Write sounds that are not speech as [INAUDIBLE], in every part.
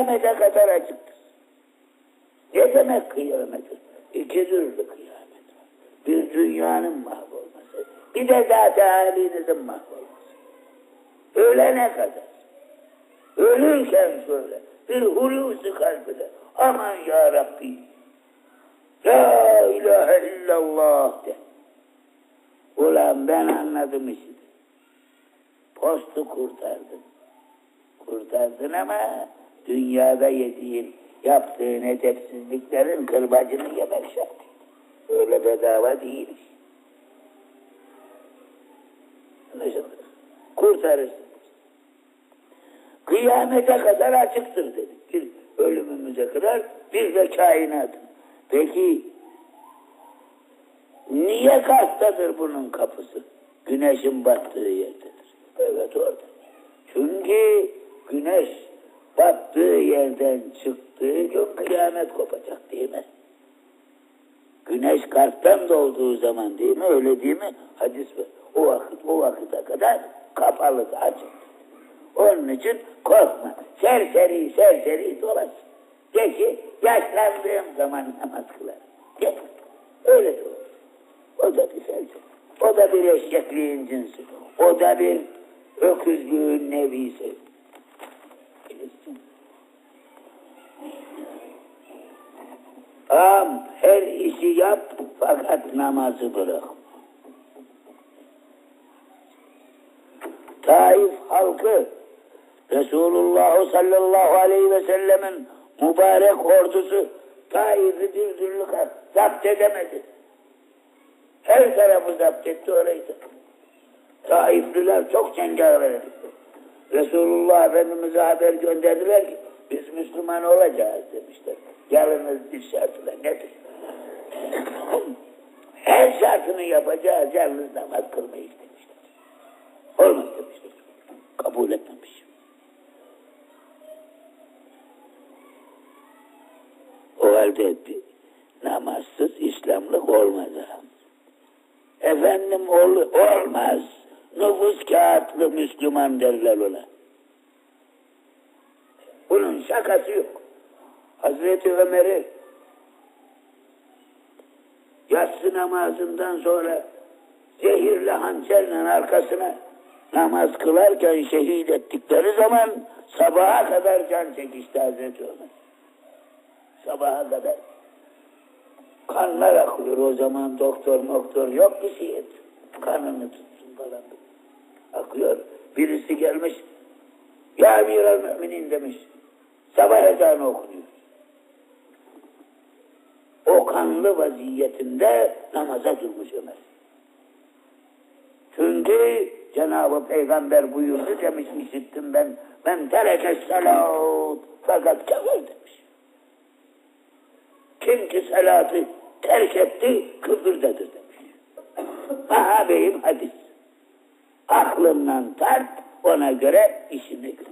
Kıyamete kadar açıktır. Ne demek kıyamet? İki türlü kıyamet var. Bir dünyanın mahvolması, bir de zaten halinizin mahvolması. Ölene kadar. Ölürken şöyle bir hulusu kalbine aman ya Rabbi La ilahe illallah de. Ulan ben anladım işi. Postu kurtardın. Kurtardın ama dünyada yediğin, yaptığın edepsizliklerin kırbacını yemek şart. Öyle bedava değil. Anlaşıldı. Kurtarırsın. Kıyamete kadar açıktır dedik. Bir ölümümüze kadar bir de kainatın. Peki niye kastadır bunun kapısı? Güneşin battığı yerdedir. Evet orada. Çünkü güneş battığı yerden çıktığı gün kıyamet kopacak değil mi? Güneş kalpten doğduğu zaman değil mi? Öyle değil mi? Hadis var. O vakit, o vakite kadar kapalı açık. Onun için korkma. Serseri serseri dolaş. De ki yaşlandığım zaman namaz kılarım. De. Öyle de. O da bir serseri. O da bir eşekliğin cinsi. O da bir öküzlüğün nevisi. Fakat namazı bırakma. Taif halkı Resulullah sallallahu aleyhi ve sellemin mübarek ordusu Taif'i bir türlü zapt edemedi. Her tarafı zapt etti orayı da. Taifliler çok cengaver. Resulullah Efendimiz'e haber gönderdiler ki biz Müslüman olacağız demişler. Yalnız bir şartla nedir? Her şartını yapacağız, yalnız namaz kılmayız demişler. Olmaz demişler. Kabul etmemiş. O halde namazsız İslamlık olmaz. Efendim ol, olmaz. Nüfus kağıtlı Müslüman derler ona. Bunun şakası yok. Hazreti Ömer'i yatsı namazından sonra zehirli hançerle arkasına namaz kılarken şehit ettikleri zaman sabaha kadar can çekişti Hazreti Ömer. Sabaha kadar. Kanlar akıyor o zaman doktor doktor yok bir şey et. Kanını tutsun falan. Akıyor. Birisi gelmiş. Ya emiral müminin demiş. Sabah ezanı okunuyor. O kanlı vaziyetinde namaza durmuş Ömer. Çünkü Cenab-ı Peygamber buyurdu demiş işittim ben. Ben tereke salat fakat kafir demiş. Kim ki salatı terk etti küfürdedir demiş. Aha beyim hadis. Aklından tart ona göre işini kıl.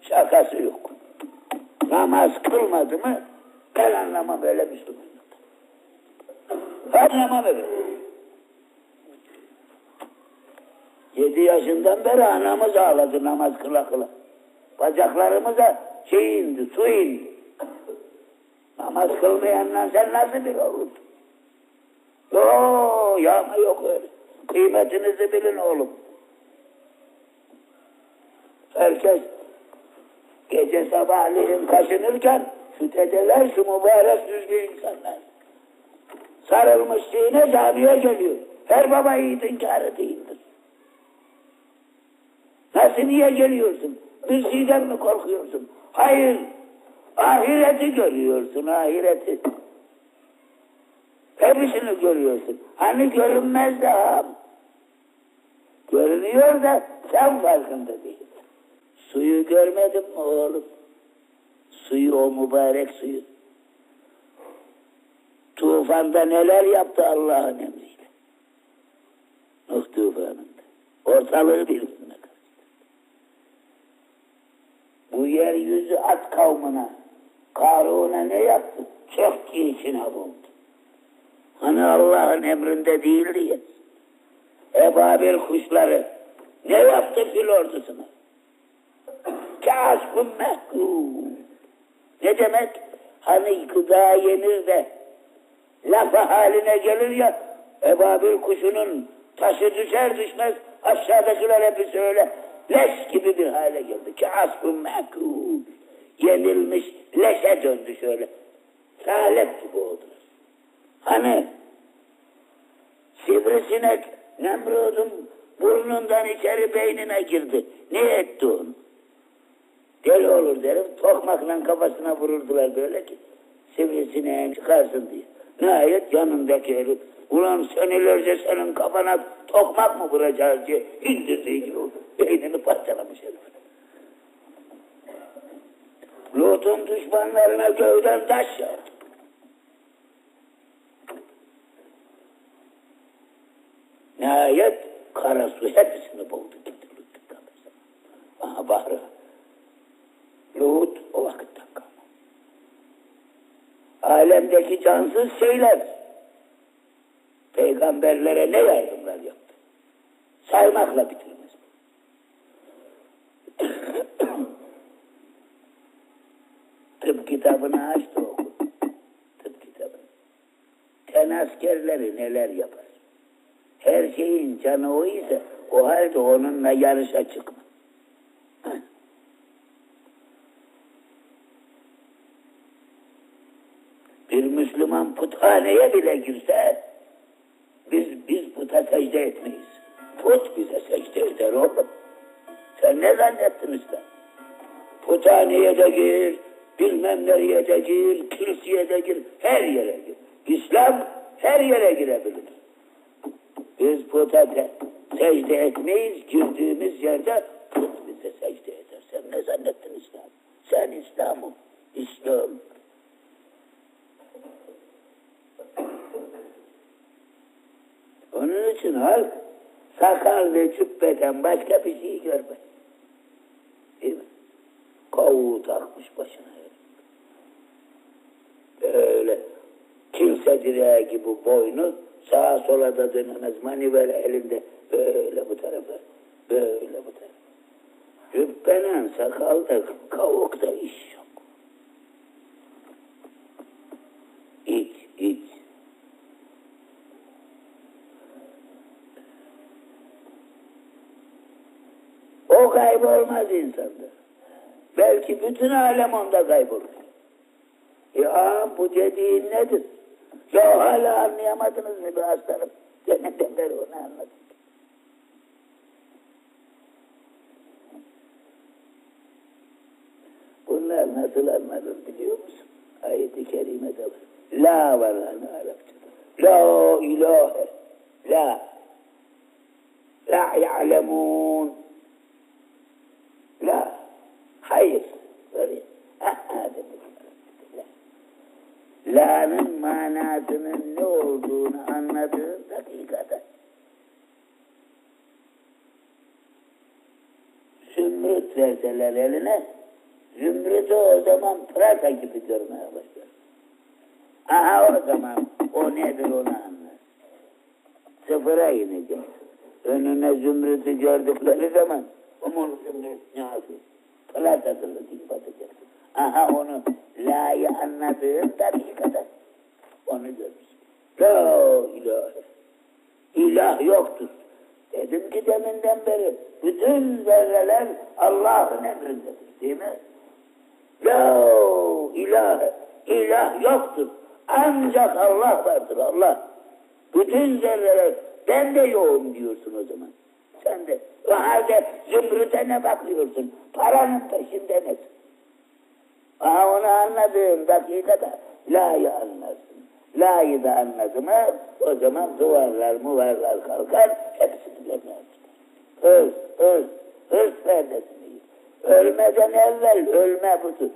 Şakası yok. Namaz kılmadı mı ben anlamam öyle Müslümanlıkta. Anlamam öyle. Yedi yaşından beri anamız ağladı namaz kıla kıla. Bacaklarımıza şey indi, su indi. Namaz kılmayanla sen nasıl bir oğlum? Yo, yağma yok öyle. Kıymetinizi bilin oğlum. Herkes gece sabahleyin kaşınırken şu dedeler, şu mübarek düzgün insanlar. Sarılmış şeyine camiye geliyor. Her baba yiğidin kârı değildir. Nasıl niye geliyorsun? Bir mi korkuyorsun? Hayır. Ahireti görüyorsun, ahireti. Hepsini görüyorsun. Hani görünmez daha. Görünüyor da sen farkında değilsin. Suyu görmedin mi oğlum? Suyu o mübarek suyu. Tufanda neler yaptı Allah'ın emriyle. Nuh tufanında. Ortalığı bilsin. Bu yeryüzü at kavmına, Karun'a ne yaptı? Çöktü içine buldu. Hani Allah'ın emrinde değildi ya. Ebabil kuşları ne yaptı fil ordusuna? Kâşkun mehkûm. Ne demek? Hani gıda yenir de lafı haline gelir ya ebabil kuşunun taşı düşer düşmez aşağıdakiler hepsi öyle leş gibi bir hale geldi. Kâşkun mehkûm. Yenilmiş leşe döndü şöyle. Salep gibi oldu. Hani sivrisinek Nemrud'un burnundan içeri beynine girdi. Ne etti onu? Deli olur derim. Tokmakla kafasına vururdular böyle ki sivrisineğin çıkarsın diye. Nihayet yanındaki herif ulan senelerce senin kafana tokmak mı vuracağız diye indirdiği gibi oldu. Beynini parçalamış herif. Lut'un düşmanlarına göğden taş yağdı. Nihayet kara su hepsini boğdu gitti Lut'un kafasına. Aha Bahri. Lut o vakitten kalma. Alemdeki cansız şeyler peygamberlere ne yardımlar yaptı? Saymakla bitirmez. [COUGHS] Tıp kitabını aç da oku. Tıp kitabını. Ten askerleri neler yapar? Her şeyin canı o ise o halde onunla yarışa çıkma. Bir Müslüman puthaneye bile girse biz biz puta secde etmeyiz. Put bize secde eder oğlum. Sen ne zannettin işte? Puthaneye de gir, bilmem nereye de gir, kiliseye de gir, her yere gir. İslam her yere girebilir. Biz puta secde etmeyiz, girdiğimiz yerde put bize secde eder. Sen ne zannettin İslam? Sen İslam'ım, İslam. Onun için halk sakallı cübbeden başka bir şey görmez. Değil mi? Kavuğu takmış başına. Böyle kimse direği gibi boynu sağa sola da dönemez. Manivela elinde böyle bu tarafa, böyle bu tarafa. Cübbenen sakalda kavukta iş yok. İnsanda. Belki bütün alem onda kaybolur. Ya bu dediğin nedir? Ya hala anlayamadınız mı be aslanım? [LAUGHS] Deminden beri onu anladım. Bunlar nasıl anladın biliyor musun? Ayet-i kerimede var. La var hani Arapçada. La ilahe. La. La ya'lemun. La. Hayır. Böyle. Aha dedi. La. La'nın manasının ne olduğunu anladığın dakikada zümrüt verseler eline zümrütü o zaman pırasa gibi görmeye başlar. Aha o zaman o nedir onu anlar. Sıfıra inecek. Önüne zümrütü gördükleri zaman onun zümrüt ne yapıyor? Pırasasını dik batacaksın. Aha onu la'yı anladığın dakikada onu görürsün. La ilahe. İlah yoktur. Dedim ki deminden beri bütün zerreler Allah'ın emrindedir değil mi? La ilahe. İlah yoktur. Ancak Allah vardır Allah. Bütün zerreler ben de yoğum diyorsun o zaman. Sen de o halde zümrüte ne bakıyorsun? Paranın peşinde nesin? Aha onu anladığın dakikada la'yı anlarsın. La'yı da anladı mı o zaman duvarlar muvarlar kalkar hepsini birden Hırs, hırs, hırs perdesini. Ölmeden evvel ölme budur.